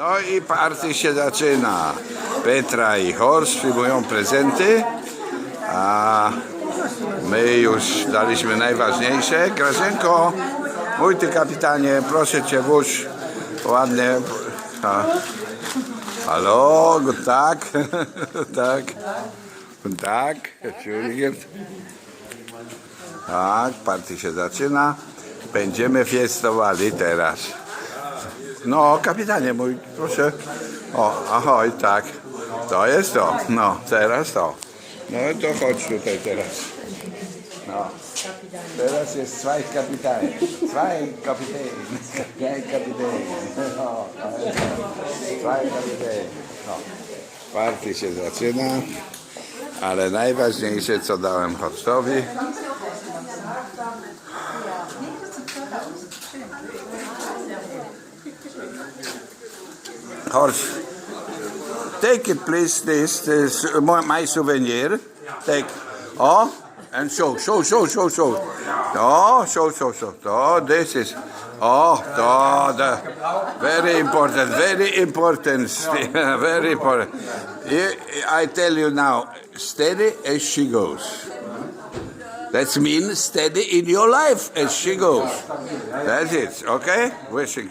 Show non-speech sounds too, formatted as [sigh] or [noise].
No i party się zaczyna. Petra i Horst przyjmują prezenty, a my już daliśmy najważniejsze. Grażynko, mój ty kapitanie, proszę cię włóż ładnie. A. Halo, tak. Guten Tag. Entschuldigung. Tak, party się zaczyna. Będziemy fiestowali teraz. No, kapitanie mój, proszę. O, ahoj, tak. To jest to. No, teraz to. No to chodź tutaj teraz. No. Teraz jest zwei kapitanie. Zwei kapitanie. Zwei kapitanie. No. Zwei kapitanie. No. Party się zaczyna. Ale najważniejsze, co dałem Horstowi, Horst, take it please, this, this uh, my my souvenir. Take, oh, and show, show, show, show, show. Oh, show, show, show. Oh, this is, oh, oh the, very important, very important, [laughs] very important. I- I tell you now, steady as she goes. That means steady in your life as she goes. That's it, okay? Wishing